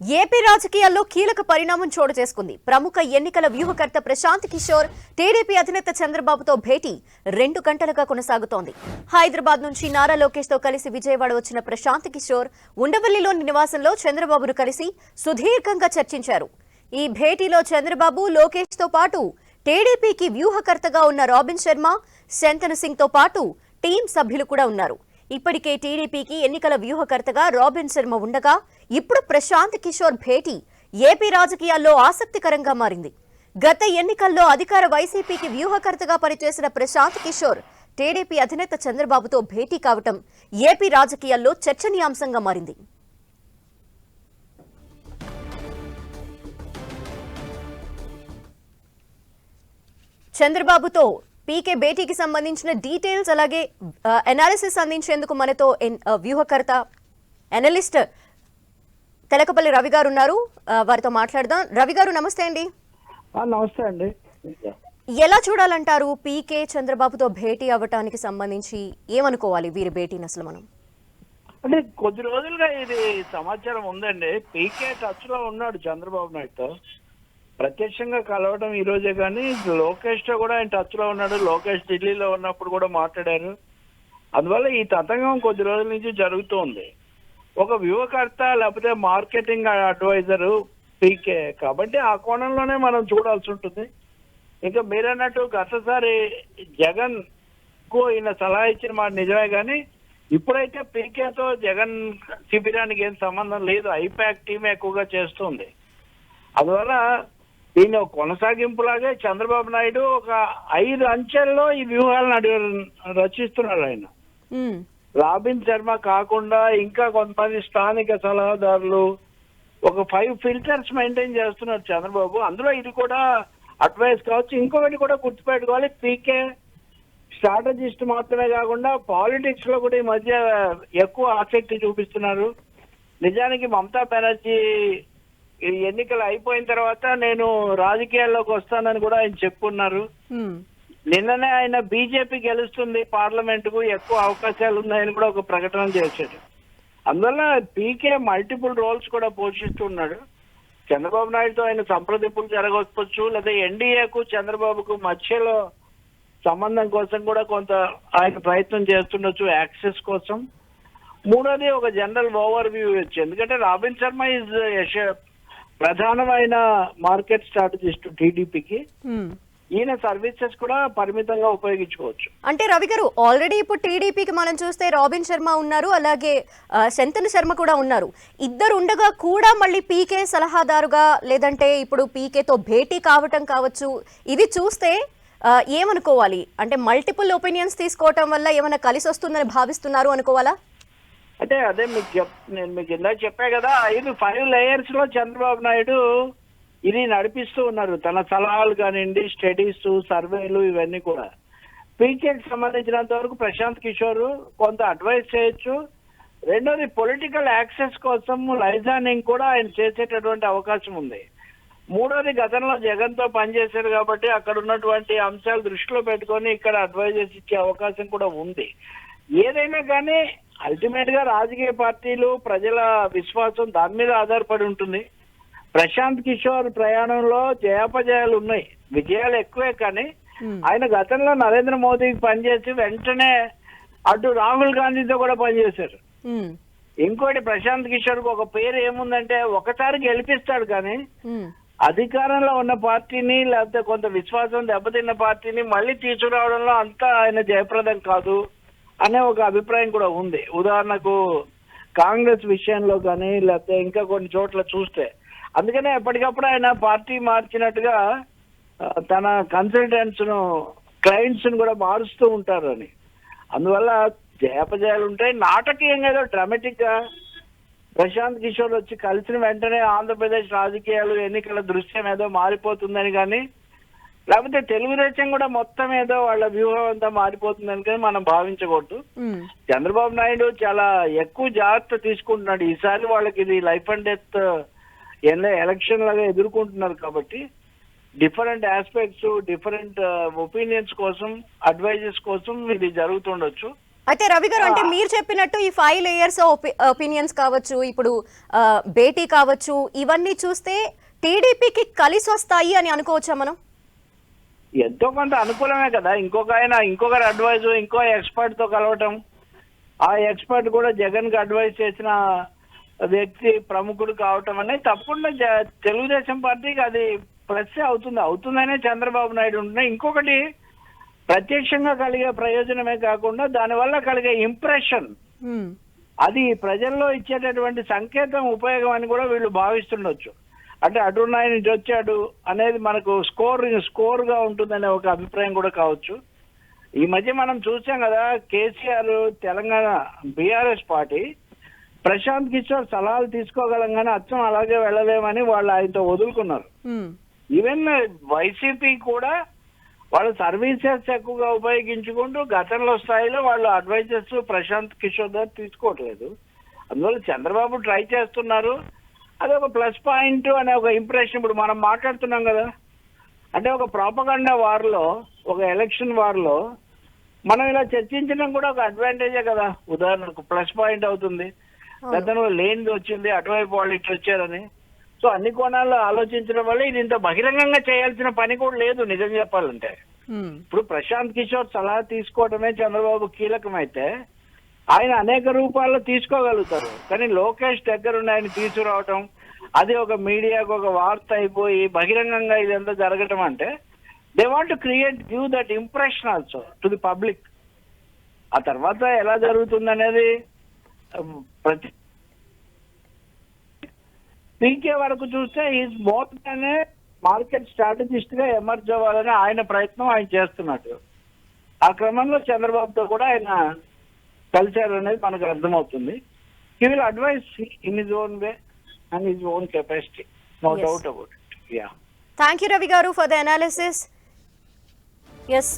AP రాజకీయాల్లో కీలక పరిణామం చోటు చేసుకుంది. ప్రముఖ ఎన్నికల వ్యూహకర్త ప్రశాంత్ కిషోర్ టీడీపీ అధినేత చంద్రబాబుతో భేటీ రెండు గంటలుగా కొనసాగుతోంది. హైదరాబాద్ నుంచి నారా లోకేష్తో కలిసి విజయవాడ వచ్చిన ప్రశాంత్ కిషోర్ ఉండవల్లిలోని నివాసంలో చంద్రబాబును కలిసి సుదీర్ఘంగా చర్చించారు. ఈ భేటీలో చంద్రబాబు లోకేష్తో పాటు టీడీపీకి వ్యూహకర్తగా ఉన్న రాబిన్ శర్మ శంతను సింగ్తో పాటు టీం సభ్యులు కూడా ఉన్నారు. ఇప్పటికే టీడీపీకి ఎన్నికల వ్యూహకర్తగా రాబిన్ శర్మ ఉండగా ఇప్పుడు ప్రశాంత్ కిషోర్ భేటీ ఏపీ రాజకీయాల్లో ఆసక్తికరంగా మారింది. గత ఎన్నికల్లో అధికార వైసీపీకి వ్యూహకర్తగా పనిచేసిన ప్రశాంత్ కిషోర్ టీడీపీ అధినేత చంద్రబాబుతో భేటీ కావటం ఏపీ రాజకీయాల్లో చర్చనీయాంశంగా మారింది. చంద్రబాబుతో పీకే భేటీకి సంబంధించిన డీటెయిల్స్ అలాగే అనాలిసిస్ అందించేందుకు మనతో వ్యూహకర్త అనలిస్ట్ తెలకపల్లి రవి గారు ఉన్నారు. వారితో మాట్లాడదాం. రవి గారు నమస్తే అండి. నమస్తే అండి. ఎలా చూడాలంటారు పీకే చంద్రబాబుతో భేటీ అవ్వటానికి సంబంధించి ఏమనుకోవాలి వీరి భేటీని అసలు మనం? అంటే కొద్ది రోజులుగా ఇది సమాచారం ఉందండి. పీకే టచ్లో ఉన్నాడు చంద్రబాబు నాయుడుతో. ప్రత్యక్షంగా కలవడం ఈ రోజే కానీ లోకేష్తో కూడా ఆయన టచ్లో ఉన్నాడు. లోకేష్ ఢిల్లీలో ఉన్నప్పుడు కూడా మాట్లాడారు. అందువల్ల ఈ తతంగం కొద్ది రోజుల నుంచి జరుగుతోంది. ఒక వ్యూహకర్త లేకపోతే మార్కెటింగ్ అడ్వైజర్ పీకే కాబట్టి ఆ కోణంలోనే మనం చూడాల్సి ఉంటుంది. ఇంకా మీరన్నట్టు గతసారి జగన్కు ఈయన సలహా ఇచ్చిన మాట నిజమే కానీ ఇప్పుడైతే పీకేతో జగన్ శిబిరానికి ఏం సంబంధం లేదు. ఐపాక్ టీం ఎక్కువగా చేస్తుంది. అందువల్ల దీని ఒక కొనసాగింపులాగే చంద్రబాబు నాయుడు ఒక ఐదు అంచెల్లో ఈ వ్యూహాలను అడి రచిస్తున్నాడు ఆయన. రాబిన్ శర్మ కాకుండా ఇంకా కొంతమంది స్థానిక సలహాదారులు ఒక ఫైవ్ ఫిల్టర్స్ మెయింటైన్ చేస్తున్నారు చంద్రబాబు. అందులో ఇది కూడా అడ్వైస్ కావచ్చు. ఇంకొకటి కూడా గుర్తుపెట్టుకోవాలి. పీకే స్ట్రాటజిస్ట్ మాత్రమే కాకుండా పాలిటిక్స్లో కూడా ఈ మధ్య ఎక్కువ ఆసక్తి చూపిస్తున్నారు. నిజానికి మమతా బెనర్జీ ఈ ఎన్నికలు అయిపోయిన తర్వాత నేను రాజకీయాల్లోకి వస్తానని కూడా ఆయన చెప్పున్నారు. నిన్ననే ఆయన బీజేపీ గెలుస్తుంది పార్లమెంట్కు ఎక్కువ అవకాశాలు ఉన్నాయని కూడా ఒక ప్రకటన చేశాడు. అందువల్ల పీకే మల్టిపుల్ రోల్స్ కూడా పోషిస్తున్నాడు. చంద్రబాబు నాయుడుతో ఆయన సంప్రదింపులు జరగవచ్చు లేదా ఎన్డీఏకు చంద్రబాబుకు మధ్యలో సంబంధం కోసం కూడా కొంత ఆయన ప్రయత్నం చేస్తుండొచ్చు యాక్సెస్ కోసం. మూడోది ఒక జనరల్ ఓవర్ వ్యూ ఇచ్చు ఎందుకంటే రాబిన్ శర్మ ఇస్ ప్రధానమైన మార్కెట్ స్ట్రాటజిస్ట్ టీడీపీకి. ఈయన సర్వీసెస్ కూడా పరిమితంగా ఉపయోగించుకోవచ్చు. అంటే రవి గారు ఆల్రెడీ ఇప్పుడు టీడీపీకి మనం చూస్తే రాబిన్ శర్మ ఉన్నారు అలాగే శంతను శర్మ కూడా ఉన్నారు. ఇద్దరు ఉండగా కూడా మళ్ళీ పీకే సలహాదారుగా లేదంటే ఇప్పుడు పీకేతో భేటీ కావటం కావచ్చు ఇది చూస్తే ఏమనుకోవాలి? అంటే మల్టిపుల్ ఒపీనియన్స్ తీసుకోవటం వల్ల ఏమైనా కలిసి వస్తుందని భావిస్తున్నారు అనుకోవాలా? అంటే అదే మీకు చెప్ నేను మీకు ఇందాక చెప్పా కదా ఐదు ఫైవ్ లేయర్స్లో చంద్రబాబు నాయుడు ఇది నడిపిస్తూ ఉన్నారు. తన సలహాలు కానివ్వండి స్టడీస్ సర్వేలు ఇవన్నీ కూడా. పీకేకి సంబంధించినంత వరకు ప్రశాంత్ కిషోర్ కొంత అడ్వైస్ చేయొచ్చు. రెండోది పొలిటికల్ యాక్సెస్ కోసం లైజానింగ్ కూడా ఆయన చేసేటటువంటి అవకాశం ఉంది. మూడోది గతంలో జగన్తో పనిచేశారు కాబట్టి అక్కడ ఉన్నటువంటి అంశాలు దృష్టిలో పెట్టుకొని ఇక్కడ అడ్వైజెస్ ఇచ్చే అవకాశం కూడా ఉంది ఏదైనా కానీ అల్టిమేట్గా రాజకీయ పార్టీలు ప్రజల విశ్వాసం దాని మీద ఆధారపడి ఉంటుంది ప్రశాంత్ కిషోర్ ప్రయాణంలో జయాపజయాలు ఉన్నాయి విజయాలు ఎక్కువే కానీ Hmm. ఆయన గతంలో నరేంద్ర మోదీకి పనిచేసి వెంటనే అటు రాహుల్ గాంధీతో కూడా పనిచేశారు మ్మ్. ఇంకోటి ప్రశాంత్ కిషోర్కు ఒక పేరు ఏముందంటే ఒకసారి గెలిపిస్తాడు కానీ మ్మ్. అధికారంలో ఉన్న పార్టీని లేకపోతే కొంత విశ్వాసం దెబ్బతిన్న పార్టీని మళ్ళీ తీసుకురావడంలో అంతా ఆయన జయప్రదం కాదు అనే ఒక అభిప్రాయం కూడా ఉంది. ఉదాహరణకు కాంగ్రెస్ విషయంలో కానీ లేకపోతే ఇంకా కొన్ని చోట్ల చూస్తే. అందుకనే ఎప్పటికప్పుడు ఆయన పార్టీ మార్చినట్టుగా తన కన్సల్టెంట్స్ను క్లయింట్స్ను కూడా మారుస్తూ ఉంటారని. అందువల్ల జయాపజయాలు ఉంటాయి నాటకీయంగా ఏదో డ్రామాటిక్గా ప్రశాంత్ కిషోర్ వచ్చి కలిసిన వెంటనే ఆంధ్రప్రదేశ్ రాజకీయాలు ఎన్నికల దృశ్యం ఏదో మారిపోతుందని కానీ లేకపోతే తెలుగుదేశం కూడా మొత్తం ఏదో వాళ్ళ వ్యూహం అంతా మారిపోతుందని కానీ మనం భావించకూడదు. చంద్రబాబు నాయుడు చాలా ఎక్కువ జాగ్రత్త తీసుకుంటున్నాడు. ఈసారి వాళ్ళకి ఇది లైఫ్ అండ్ డెత్ ఎలక్షన్ లాగా ఎదుర్కొంటున్నారు కాబట్టి డిఫరెంట్ ఆస్పెక్ట్స్ డిఫరెంట్ ఒపీనియన్స్ కోసం అడ్వైజెస్ కోసం ఇది జరుగుతుండొచ్చు. అయితే రవి గారు అంటే మీరు చెప్పినట్టు ఈ ఫైవ్ లేయర్స్ ఒపీనియన్స్ కావచ్చు ఇప్పుడు భేటీ కావచ్చు ఇవన్నీ చూస్తే టీడీపీకి కలిసి వస్తాయి అని అనుకోవచ్చా మనం? ఎంతో కొంత అనుకూలమే కదా. ఇంకొక ఆయన ఇంకొకరి అడ్వైజ్ ఇంకో ఎక్స్పర్ట్తో కలవటం. ఆ ఎక్స్పర్ట్ కూడా జగన్కి అడ్వైజ్ చేసిన వ్యక్తి ప్రముఖుడు కావటం అనేది తప్పకుండా తెలుగుదేశం పార్టీకి అది ప్లస్ అవుతుంది. అవుతుందనే చంద్రబాబు నాయుడు ఉంటున్నాయి ఇంకొకటి ప్రత్యక్షంగా కలిగే ప్రయోజనమే కాకుండా దానివల్ల కలిగే ఇంప్రెషన్ హ్మ్. అది ప్రజల్లో ఇచ్చేటటువంటి సంకేతం ఉపయోగం అని కూడా వీళ్ళు భావిస్తుండొచ్చు అంటే అటున్నాయి నుంచి వచ్చాడు అనేది మనకు స్కోర్ స్కోర్గా ఉంటుందనే ఒక అభిప్రాయం కూడా కావచ్చు ఈ మధ్య మనం చూసాం కదా KCR Telangana BRS party Prashant Kishor సలహాలు తీసుకోగలం కానీ అచ్చం అలాగే వెళ్ళలేమని వాళ్ళు ఆయనతో వదులుకున్నారు. ఈవెన్ వైసీపీ కూడా వాళ్ళ సర్వీసెస్ ఎక్కువగా ఉపయోగించుకుంటూ గతంలో స్థాయిలో వాళ్ళు అడ్వైజర్స్ ప్రశాంత్ కిషోర్ గారు తీసుకోవట్లేదు. అందువల్ల చంద్రబాబు ట్రై చేస్తున్నారు. అది ఒక ప్లస్ పాయింట్ అనే ఒక ఇంప్రెషన్ ఇప్పుడు మనం మాట్లాడుతున్నాం కదా. అంటే ఒక ప్రాపగండా వార్లో ఒక ఎలక్షన్ వార్లో మనం ఇలా చర్చించడం కూడా ఒక అడ్వాంటేజే కదా. ఉదాహరణకు ప్లస్ పాయింట్ అవుతుంది. గతంలో లేనిది వచ్చింది అటువైపు వాళ్ళు ఇట్లా వచ్చారని. సో అన్ని కోణాల్లో ఆలోచించడం వల్ల ఇది ఇంత బహిరంగంగా చేయాల్సిన పని కూడా లేదు నిజం చెప్పాలంటే. ఇప్పుడు ప్రశాంత్ కిషోర్ సలహా తీసుకోవడమే చంద్రబాబు కీలకమైతే ఆయన అనేక రూపాల్లో తీసుకోగలుగుతారు. కానీ లోకేష్ దగ్గరుండి ఆయన తీసుకురావటం అది ఒక మీడియాకు ఒక వార్త అయిపోయి బహిరంగంగా ఇదంతా జరగటం అంటే they want to create give that impression also to the public ఆ తర్వాత ఎలా జరుగుతుంది అనేది ప్రతి పీకే వరకు చూస్తే ఈజ్ మోర్ అనే మార్కెట్ స్ట్రాటజిస్ట్గా ఎమర్జ్ అవ్వాలని ఆయన ప్రయత్నం ఆయన చేస్తున్నట్టు ఆ క్రమంలో చంద్రబాబుతో కూడా ఆయన కలిశారు అనేది మనకు అర్థమవుతుంది. He will advise in his own way and his own capacity no. Doubt about yeah thank you Ravi garu for the analysis yes